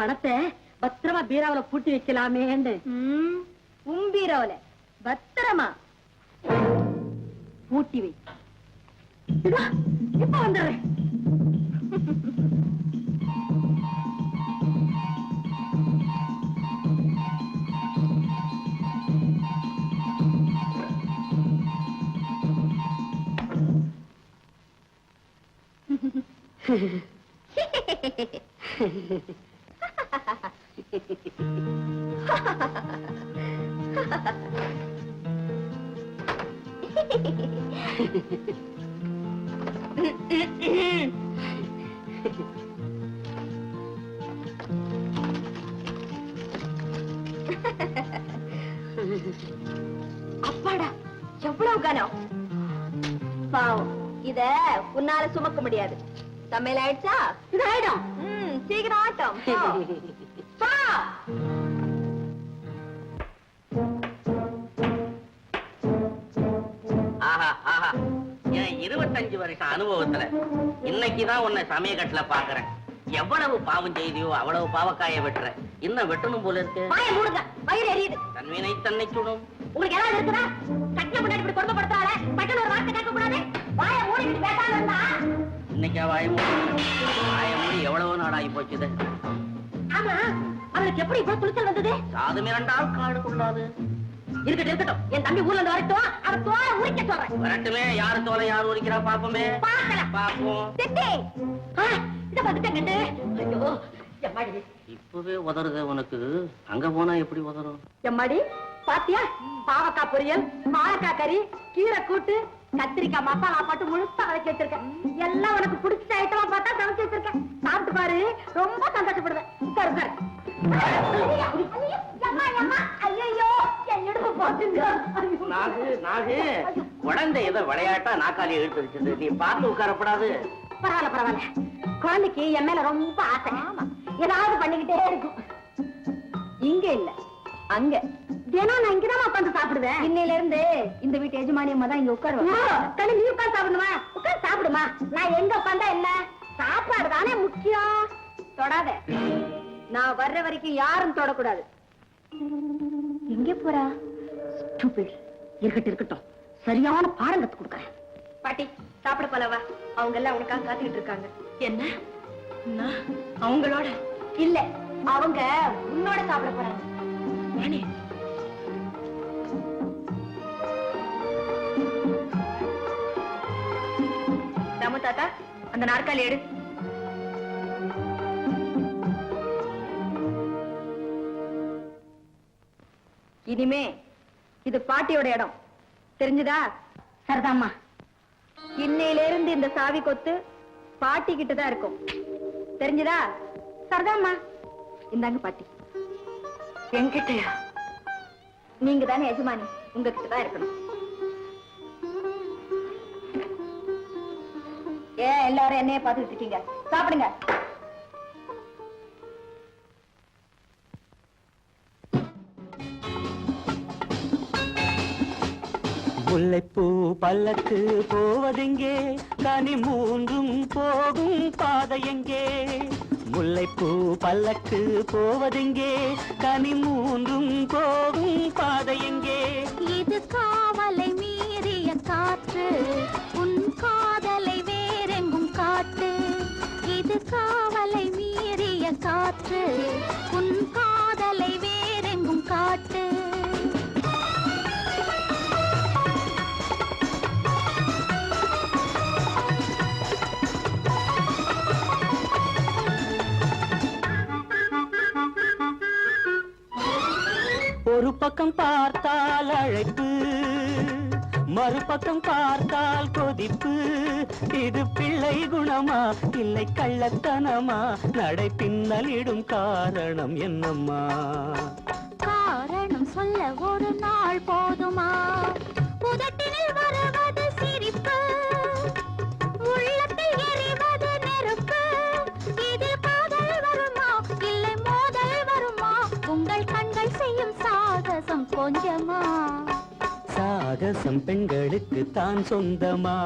பணத்தை பத்திரமா பீராவுல பூட்டி வைக்கலாமேன்னு. உம்பீரவல பத்திரமா பூட்டி வை. இப்ப வந்துடுறேன் அப்பாடா எவ்வளவு கனம்? பாவம் இத உன்னால சுமக்க முடியாது. சமையல் ஆயிடுச்சா? இது ஆயிடும் சீக்கிரம் ஆட்டம். ஆஹா ஆஹா. என் இருபத்தஞ்சு வருஷம் அனுபவத்துல இன்னைக்குதான் உன்னை சமயக்கட்டுல பாக்குறேன். எவ்வளவு பாவம் செய்தியோ அவ்வளவு பாவக்காய வெட்டுற. இன்னும் வெட்டணும் போல இருக்கு. வயிறு எரியுது. தன்வினை தன்னை சுடும் உங்களுக்கு ஏதாவது இருக்குதா? கட்டின முன்னாடி இப்படி கொடுமைப்படுத்தால பட்டன் ஒரு வார்த்தை கேட்க கூடாது வாயை மூடிட்டு பேசாம இருந்தா? இன்னைக்கா வாய மூடி. வாய மூடி எவ்வளவு நாளாகி போச்சுது. ஆமா. அவளுக்கு எப்படி இவ்வளவு துணிச்சல் வந்தது? சாது மிரண்டால் காடு கொள்ளாது. இருக்கட்டும் இருக்கட்டும். என் தம்பி ஊர்ல இருந்து வரட்டும். அவ தோலை உரிக்க சொல்றேன். வரட்டுமே யாரு தோலை யாரு உரிக்கிறா பாப்போமே பார்க்கலாம். பாப்போம் இத வந்துட்டேன் கண்டு ஐயோ எம்மாடி? இப்பவே உதறுது உனக்கு. அங்க போனா எப்படி உதறும்? எம்மாடி பாத்தியா? பாவக்காய் பொரியல் வாழைக்காய் கறி கீரை கூட்டு கத்திரிக்காய் மசாலா போட்டு முழுசா வதக்கி வச்சிருக்கேன். எல்லாம் உனக்கு பிடிச்ச ஐட்டமா பார்த்தா சமைச்சு வச்சிருக்கேன். சாப்பிட்டு பாரு ரொம்ப சந்தோஷப்படுவேன். நாகு நாகு. குழந்தை ஏதோ விளையாட்டா நாக்காளி நீ பார்த்து உட்காரப்படாது. பரவாயில்ல பரவாயில்ல. குழந்தைக்கு என் மேல ரொம்ப ஆசை. ஏதாவது பண்ணிக்கிட்டே இருக்கும். இங்க இல்ல. அங்க. தினம் நான் இங்கதான் உட்காந்து சாப்பிடுவேன். இன்னையில இருந்து இந்த வீட்டு எஜமானி அம்மா தான் இங்க உட்காருவாங்க தனி நீ உட்காந்து சாப்பிடுமா உட்காந்து சாப்பிடுமா. நான் எங்க உட்காந்தா என்ன? சாப்பாடு தானே முக்கியம். தொடாத. நான் வர்ற வரைக்கும் யாரும் தொடக்கூடாது. எங்க போறா. இருக்கட்டும் இருக்கட்டும். சரியான பாடம் கத்து கொடுக்கறேன். பாட்டி சாப்பிட போலவா? அவங்க எல்லாம் உனக்காக காத்துக்கிட்டு இருக்காங்க. என்ன? நான் அவங்களோட? இல்ல அவங்க உன்னோட சாப்பிட போறாங்க. ராமு தாத்தா அந்த நாற்காலி எடு. இனிமே இது பாட்டியோட இடம். தெரிஞ்சுதா? சரிதாம்மா இன்னையிலிருந்து இந்த சாவி கொத்து பாட்டி கிட்டதான் இருக்கும். தெரிஞ்சுதா? சரிதாம்மா இந்தாங்க பாட்டி. என்கிட்டயா? நீங்க தானே எஜமானி உங்ககிட்ட தான் இருக்கணும். ஏன் எல்லாரும் என்னைய பார்த்துட்டு இருக்கீங்க? சாப்பிடுங்க. முல்லைப்பூ பல்லக்கு போவதெங்கே? கனி மூன்றும் போகும் பாதையெங்கே முல்லைப்பூ பல்லக்கு போவதெங்கே? கனி மூன்றும் போகும் பாதையெங்கே இது காவலை மீறிய காற்று உன் காதலை வேறெங்கும் காட்டு. இது காவலை மீறிய காற்று உன் ஒரு பக்கம் பார்த்தால் அழைப்பு மறுபக்கம் பார்த்தால் கொதிப்பு. இது பிள்ளை குணமா? இல்லை கள்ளத்தனமா? நடை பின்னலிடும் காரணம் என்னம்மா? காரணம் சொல்ல ஒரு நாள் போதுமா? உதட்டினில் வரவா அரசம் பெண்களுக்கு தான் சொந்தமா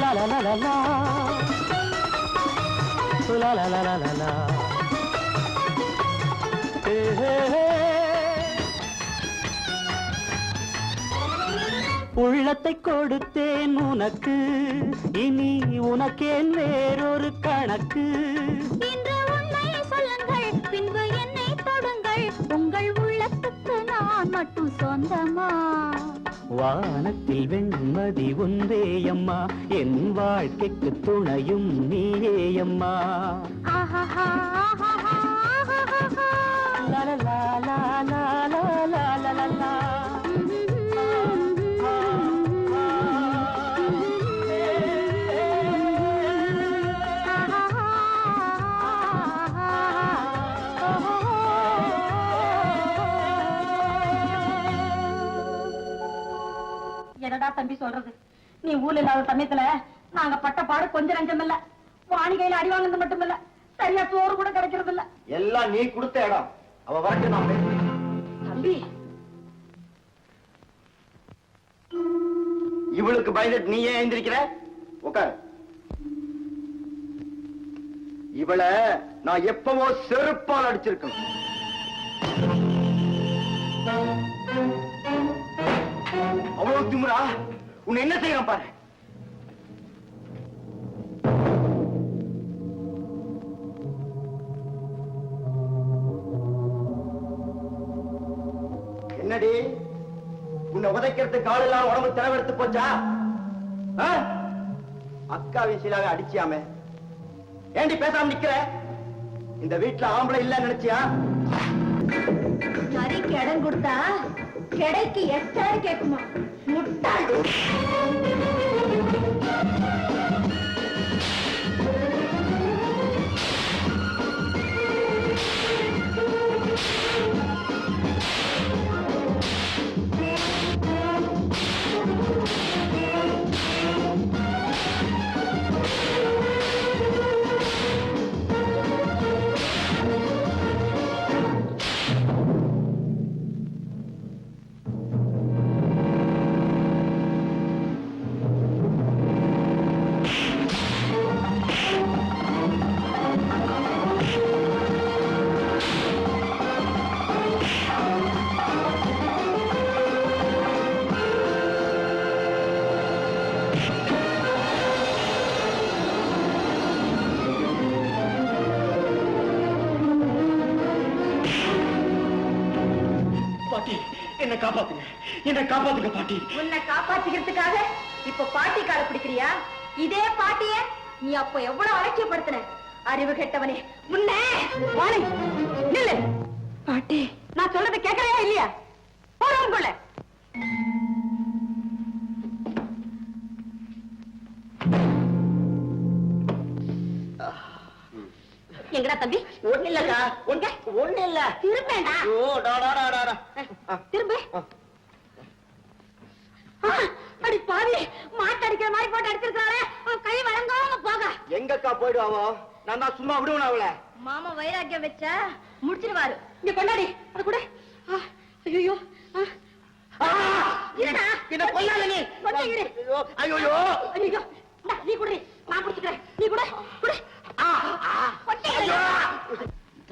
la la la la la la la la la la உள்ளத்தை கொடுத்தேன் உனக்கு. இனி உனக்கேன் வேறொரு கணக்கு. பின்பு என்னை தொடுங்கள். உங்கள் உள்ளத்துக்கு நான் மட்டும் சொந்தமா? வானத்தில் வெண்மதி ஒன்றேயம்மா என் வாழ்க்கைக்கு துணையும் நீயேயம்மா ஆஹாஹா, ஆஹாஹா, ஆஹாஹா. லா லா லா லா லா லா லா தம்பி சொல்றது. நீ ஊர்ல இல்லாத சமயத்துல நாங்க பட்ட பாடு கொஞ்சம் நஞ்சம் இல்ல வாணிகையில அடி வாங்கினது மட்டும் இல்ல சரியா சோறு கூட கிடைக்கிறது இல்ல எல்லாம் நீ கொடுத்த இடம். அவ வரட்டும் நான். தம்பி. இவளுக்கு பயந்துட்டு நீ ஏன் எழுந்திருக்கிற உட்கார். இவளை நான் எப்பவோ செருப்பால் அடிச்சிருக்கணும். உன்னை என்ன செய்யலாம் பாரு? என்னடி? உன்னை உதைக்கிறதுக்கு ஆள் எல்லாம் உடம்பு திறவெடுத்து போச்சா? ஆ? அக்காவின் சீலாக அடிச்சியாமே. ஏண்டி பேசாம நிக்கிற? இந்த வீட்டுல ஆம்பளை இல்ல நினைச்சியா? நரிக்கு இடம் கொடுத்தா கிடைக்கு எச்சாரு 我따 듯. என்ன காப்பாத்துங்க. என்ன காப்பாத்துங்க பாட்டி. உன்னை காப்பாத்திக்கிறதுக்காக இப்ப பாட்டி கால பிடிக்கிறியா? இதே பாட்டிய நீ அப்ப எவ்வளவு அலட்சியப்படுத்தின? அறிவு கெட்டவனே முன்னே வாணி நில்லு. பாட்டி நான் சொல்றதை கேட்கறையா இல்லையா? போறவங்குள்ள எங்கடா தம்பி? ஒண்ணு இல்லக்கா. ஒண்ணு ஒண்ணு இல்ல. திரும்பேண்டா? திரும்ப. அடி பாவி. மாட்டு அடிக்கிற மாதிரி போட்டு அடிச்சிருக்காளே அவன் கை வழங்காம போக. எங்கக்கா போயிடுவாவோ? நான் தான் சும்மா விடுவேன் அவளை. மாமா வைராக்கியம் வச்சா முடிச்சிருவாரு. இங்க கொண்டாடி. அது கூட. ஐயோ. என்ன கொல்லாத நீ. ஐயோ, ஐயோ நீ குடி நான் குடிச்சுக்கிறேன். நீ கூட குடி.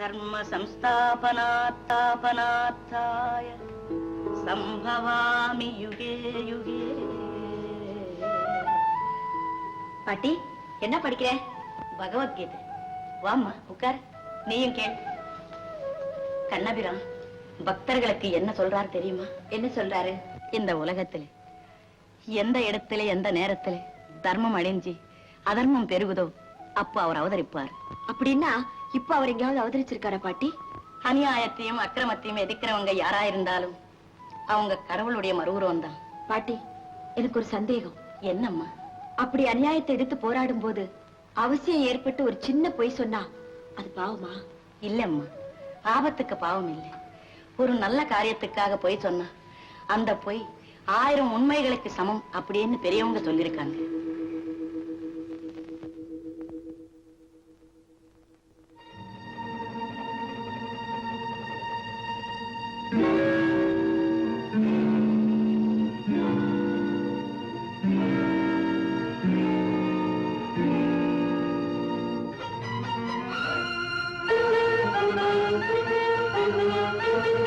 कर्मसंस्थापनात्तापनात्ताय सम्भवामि युगे युगे। பாட்டி என்ன படிக்கிற? பகவத்கீதை. வாம்மா உட்கார். நீயும் கேள். கண்ணபிரான் பக்தர்களுக்கு என்ன சொல்றாரு தெரியுமா? என்ன சொல்றாரு? இந்த உலகத்துல எந்த இடத்துல எந்த நேரத்துல தர்மம் அழிஞ்சி அதர்மம் பெருகுதோ அப்போ அவர் அவதரிப்பார். அப்படின்னா இப்ப அவர் எங்கேயாவது அவதரிச்சிருக்காரா பாட்டி? அநியாயத்தையும் அக்கிரமத்தையும் எதிர்க்கிறவங்க யாரா இருந்தாலும் அவங்க கடவுளுடைய மறுவுருவம் தான் பாட்டி எனக்கு ஒரு சந்தேகம். என்னம்மா? அப்படி அநியாயத்தை எதிர்த்து போராடும் போது அவசியம் ஏற்பட்டு ஒரு சின்ன பொய் சொன்னா அது பாவமா? இல்லம்மா ஆபத்துக்கு பாவம் இல்லை. ஒரு நல்ல காரியத்துக்காக பொய் சொன்னா அந்த பொய் ஆயிரம் உண்மைகளுக்கு சமம் அப்படின்னு பெரியவங்க சொல்லியிருக்காங்க.